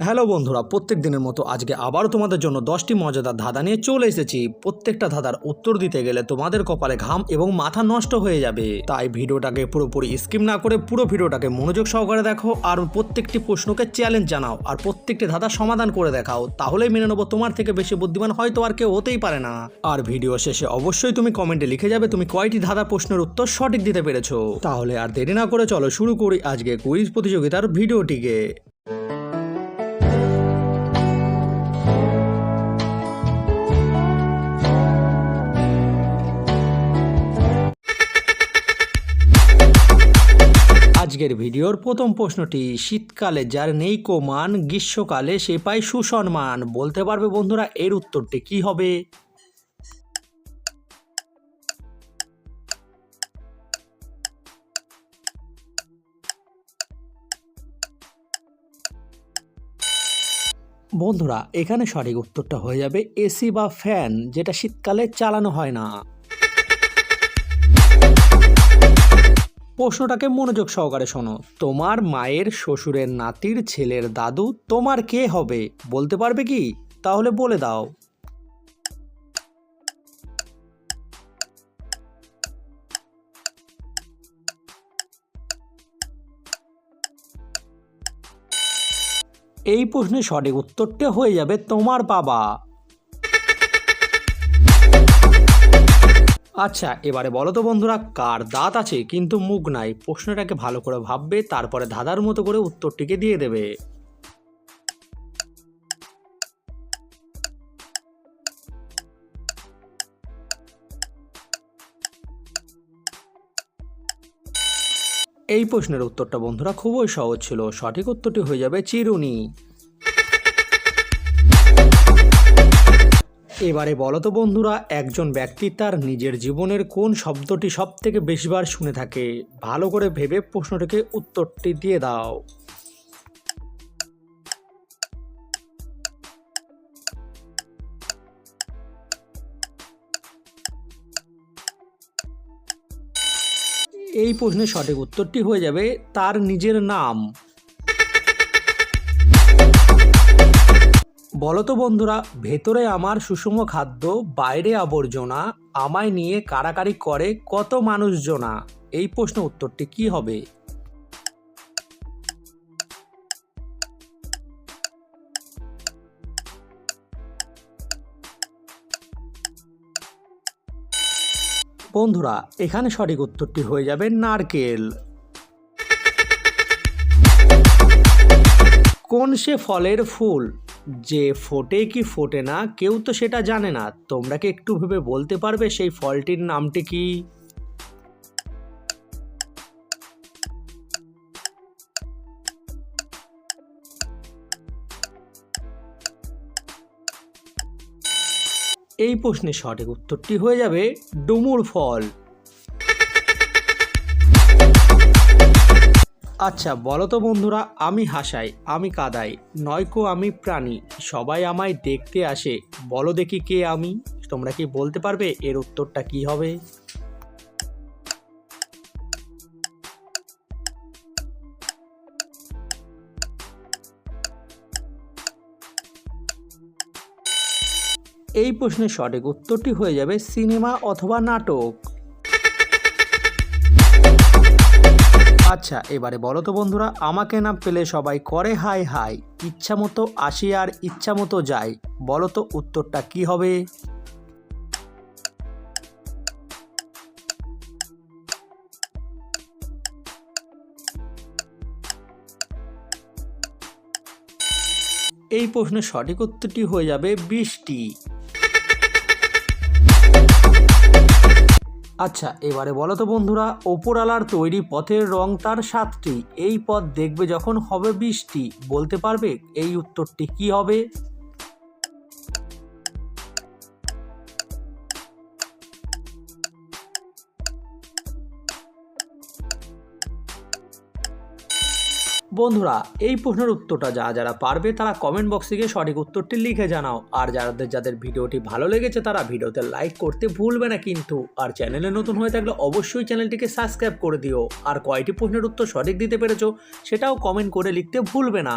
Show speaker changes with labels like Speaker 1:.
Speaker 1: Hello বন্ধুরা, প্রত্যেক দিনের মতো আজকে আবারও তোমাদের জন্য দশটি মজাদার ধাঁধা নিয়ে চলে এসেছি। প্রত্যেকটা ধাঁধার উত্তর দিতে গেলে তোমাদের কপালে ঘাম এবং মাথা নষ্ট হয়ে যাবে। তাই ভিডিওটাকে পুরোপুরি স্কিম না করে পুরো ভিডিওটাকে মনোযোগ সহকারে দেখো আর প্রত্যেকটি প্রশ্নকে চ্যালেঞ্জ জানাও আর প্রত্যেকটি ধাঁধা সমাধান করে দেখাও। তাহলেই মেনে নেব তোমার থেকে বেশি বুদ্ধিমান হয়তো আর কেউ হতেই পারে না। আর ভিডিও শেষে অবশ্যই তুমি কমেন্টে লিখে যাবে তুমি কয়টি ধাঁধা প্রশ্নের উত্তর সঠিক দিতে পেরেছ। তাহলে আর দেরি না করে চলো শুরু করি আজকে কুইজ প্রতিযোগিতার ভিডিওটিকে আজকের ভিডিওর প্রথম প্রশ্নটি, শীতকালে যার নেই কোমান গ্রীষ্মকালে সে পায় সুসম্মান। বলতে পারবে বন্ধুরা, এর উত্তরটি কি হবে? বন্ধুরা, এখানে সঠিক উত্তরটা হয়ে যাবে এসি বা ফ্যান, যেটা শীতকালে চালানো হয় না। প্রশ্নটাকে মনোযোগ সহকারে শোনো। তোমার মায়ের শ্বশুরের নাতির ছেলের দাদু তোমার কে হবে? বলতে পারবে কি? তাহলে বলে দাও। এই প্রশ্নের সঠিক উত্তরটা হয়ে যাবে তোমার বাবা। আচ্ছা এবারে বলো তো বন্ধুরা, কার দাঁত আছে কিন্তু মুখ নাই? প্রশ্নটাকে ভালো করে ভাববে, তারপরে ধাঁধার মতো করে উত্তরটিকে দিয়ে দেবে। এই প্রশ্নের উত্তরটা বন্ধুরা খুবই সহজ ছিল। সঠিক উত্তরটি হয়ে যাবে চিরুনি। এবারে বলো তো বন্ধুরা, একজন ব্যক্তি তার নিজের জীবনের কোন শব্দটি সব থেকে বেশিবার শুনে থাকে? ভালো করে ভেবে প্রশ্নটিকে উত্তরটি দিয়ে দাও। এই প্রশ্নের সঠিক উত্তরটি হয়ে যাবে, তার নিজের নাম। বলো তো বন্ধুরা, ভেতরে আমার সুষম খাদ্য, বাইরে আবর্জনা, আমায় নিয়ে কারাকারি করে কত মানুষজনা? এই প্রশ্ন উত্তরটি কি হবে? বন্ধুরা, এখানে সঠিক উত্তরটি হয়ে যাবে নারকেল। কোন সে ফলের ফুল? যে ফোটে কি ফোটে না, কেউ তো সেটা জানে না। তোমরা কি একটু ভেবে বলতে পারবে সেই ফলটির নামটি কি? এই প্রশ্নের সঠিক উত্তরটি হয়ে যাবে ডুমুর ফল। আচ্ছা বলো তো বন্ধুরা, আমি হাসাই, আমি কাদাই, নয়কো আমি প্রাণী, সবাই আমায় দেখতে আসে, বলো দেখি কে আমি? তোমরা কি বলতে পারবে এর উত্তরটা কি হবে? এই প্রশ্নের সঠিক উত্তরটি হয়ে যাবে সিনেমা অথবা নাটক। আচ্ছা এবারে বলো তো বন্ধুরা, আমাকে না পেলে সবাই করে হাই হাই ইচ্ছা মতো আসি আর ইচ্ছা মতো যাই। বলো তো উত্তরটা কি হবে? এই প্রশ্নের সঠিক উত্তরটি হয়ে যাবে বৃষ্টি। আচ্ছা এবারে বলো তো বন্ধুরা ওপরালার তৈরি পথের রং তার সাতটি। এই পথ দেখবে যখন হবে বৃষ্টি। বলতে পারবে এই উত্তরটি কি হবে? বন্ধুরা, এই প্রশ্নের উত্তরটা যারা যারা পারবে তারা কমেন্ট বক্সে গিয়ে সঠিক উত্তরটি লিখে জানাও। আর যাদের যাদের ভিডিওটি ভালো লেগেছে তারা ভিডিওতে লাইক করতে ভুলবে না কিন্তু। আর চ্যানেলে নতুন হয়ে থাকলে অবশ্যই চ্যানেলটিকে সাবস্ক্রাইব করে দিও। আর কয়টি প্রশ্নের উত্তর সঠিক দিতে পেরেছ সেটাও কমেন্ট করে লিখতে ভুলবে না।